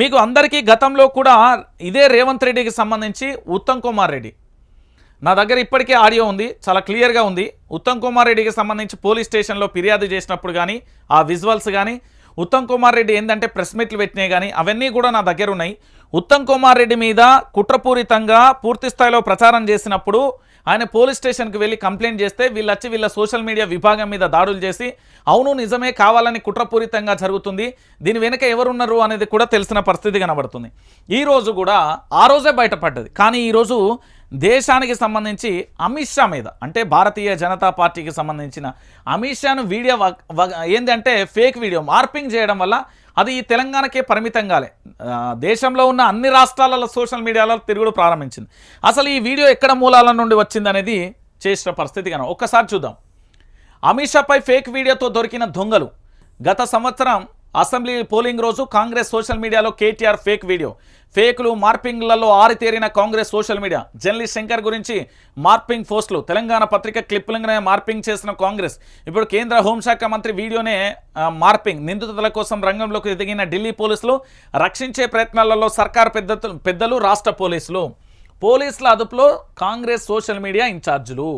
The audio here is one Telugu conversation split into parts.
మీకు అందరికీ గతంలో కూడా ఇదే రేవంత్ రెడ్డికి సంబంధించి ఉత్తమ్ కుమార్ రెడ్డి. నా దగ్గర ఇప్పటికే ఆడియో ఉంది చాలా క్లియర్గా ఉంది. ఉత్తమ్ కుమార్ రెడ్డికి సంబంధించి పోలీస్ స్టేషన్లో ఫిర్యాదు చేసినప్పుడు కానీ ఆ విజువల్స్ కానీ ఉత్తమ్ కుమార్ రెడ్డి ఏంటంటే ప్రెస్ మీట్లు పెట్టినాయి కానీ అవన్నీ కూడా నా దగ్గర ఉన్నాయి. ఉత్తమ్ కుమార్ రెడ్డి మీద కుట్రపూరితంగా పూర్తి స్థాయిలో ప్రచారం చేసినప్పుడు ఆయన పోలీస్ స్టేషన్కి వెళ్ళి కంప్లైంట్ చేస్తే వీళ్ళు వచ్చి వీళ్ళ సోషల్ మీడియా విభాగం మీద దాడులు చేసి అవును నిజమే కావాలని కుట్రపూరితంగా జరుగుతుంది. దీని వెనుక ఎవరున్నారు అనేది కూడా తెలిసిన పరిస్థితి కనబడుతుంది. ఈరోజు కూడా ఆ రోజే బయటపడ్డది. కానీ ఈరోజు దేశానికి సంబంధించి అమిత్ షా మీద అంటే భారతీయ జనతా పార్టీకి సంబంధించిన అమిత్ షాను వీడియో వగ్- ఏంటంటే ఫేక్ వీడియో మార్పింగ్ చేయడం వల్ల అది ఈ తెలంగాణకే పరిమితం కాలే దేశంలో ఉన్న అన్ని రాష్ట్రాలలో సోషల్ మీడియాలో తిరుగుడు ప్రారంభించింది. అసలు ఈ వీడియో ఎక్కడ మూలాల నుండి వచ్చింది అనేది చేసిన పరిస్థితి కనుక ఒక్కసారి చూద్దాం. అమిత్ షాపై ఫేక్ వీడియోతో దొరికిన దొంగలు గత సంవత్సరం అసెంబ్లీ పోలింగ్ రోజు కాంగ్రెస్ సోషల్ మీడియాలో కేటీఆర్ ఫేక్ వీడియో. ఫేకులు మార్పింగ్లలో ఆరితేరిన Congress social media. Journalist Shankar గురించి మార్పింగ్ పోస్టులు. తెలంగాణ పత్రిక క్లిప్లంగానే మార్పింగ్ చేసిన కాంగ్రెస్. ఇప్పుడు కేంద్ర హోంశాఖ మంత్రి వీడియోనే మార్పింగ్. నిందితుల కోసం రంగంలోకి ఎదిగిన ఢిల్లీ పోలీసులు రక్షించే ప్రయత్నాలలో సర్కార్ పెద్ద పెద్దలు రాష్ట్ర పోలీసులు. పోలీసుల అదుపులో కాంగ్రెస్ సోషల్ మీడియా ఇన్ఛార్జీలు.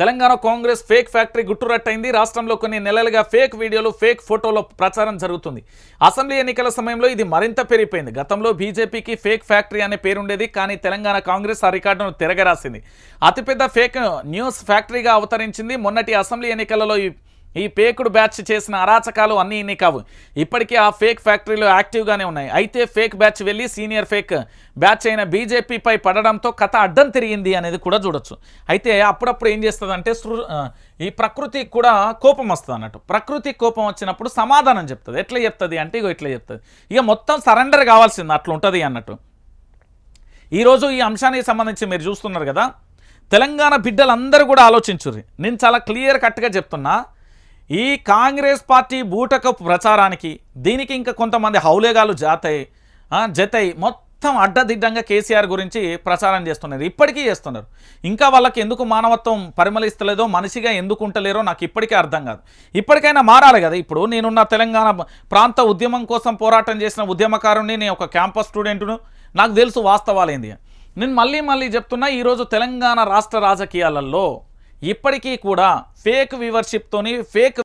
తెలంగాణ కాంగ్రెస్ ఫేక్ ఫ్యాక్టరీ గుట్టురట్టయింది. రాష్ట్రంలో కొన్ని నెలలుగా ఫేక్ వీడియోలు ఫేక్ ఫోటోల ప్రచారం జరుగుతుంది. అసెంబ్లీ ఎన్నికల సమయంలో ఇది మరింత పెరిగిపోయింది. గతంలో బీజేపీకి ఫేక్ ఫ్యాక్టరీ అనే పేరుండేది కానీ తెలంగాణ కాంగ్రెస్ ఆ రికార్డును తిరగరాసింది. అతిపెద్ద ఫేక్ న్యూస్ ఫ్యాక్టరీగా అవతరించింది. మొన్నటి అసెంబ్లీ ఎన్నికలలో ఈ పేకుడు బ్యాచ్ చేసిన అరాచకాలు అన్నీ ఇన్ని కావు. ఇప్పటికీ ఆ ఫేక్ ఫ్యాక్టరీలు యాక్టివ్గానే ఉన్నాయి. అయితే ఫేక్ బ్యాచ్ వెళ్ళి సీనియర్ ఫేక్ బ్యాచ్ అయిన బీజేపీపై పడడంతో కథ అడ్డం తిరిగింది అనేది కూడా చూడొచ్చు. అయితే అప్పుడప్పుడు ఏం చేస్తుందంటే సృ ఈ ప్రకృతికి కూడా కోపం వస్తుంది అన్నట్టు. ప్రకృతి కోపం వచ్చినప్పుడు సమాధానం చెప్తుంది. ఎట్లా చెప్తుంది అంటే ఇగో ఇట్లా చెప్తుంది. ఇక మొత్తం సరెండర్ కావాల్సింది అట్లా ఉంటుంది అన్నట్టు. ఈరోజు ఈ అంశానికి సంబంధించి మీరు చూస్తున్నారు కదా తెలంగాణ బిడ్డలందరూ కూడా ఆలోచించుర్రి. నేను చాలా క్లియర్ కట్గా చెప్తున్నా ఈ కాంగ్రెస్ పార్టీ బూటకపు ప్రచారానికి దీనికి ఇంకా కొంతమంది హౌలేగాలు జాతై ఆ, జతై మొత్తం అడ్డదిడ్డంగా కేసీఆర్ గురించి ప్రచారం చేస్తున్నారు. ఇప్పటికీ చేస్తున్నారు. ఇంకా వాళ్ళకి ఎందుకు మానవత్వం పరిమళిస్తలేదో మనిషిగా ఎందుకు ఉంటలేరో నాకు ఇప్పటికే అర్థం కాదు. ఇప్పటికైనా మారాలి కదా ఇప్పుడు. నేనున్న తెలంగాణ ప్రాంత ఉద్యమం కోసం పోరాటం చేసిన ఉద్యమకారుని నేను ఒక క్యాంపస్ స్టూడెంట్ను నాకు తెలుసు వాస్తవాలేంది నేను మళ్ళీ మళ్ళీ చెప్తున్నా ఈరోజు తెలంగాణ రాష్ట్ర రాజకీయాలలో ఇప్పటికీ కూడా ఫేక్ వ్యూవర్షిప్తోని ఫేక్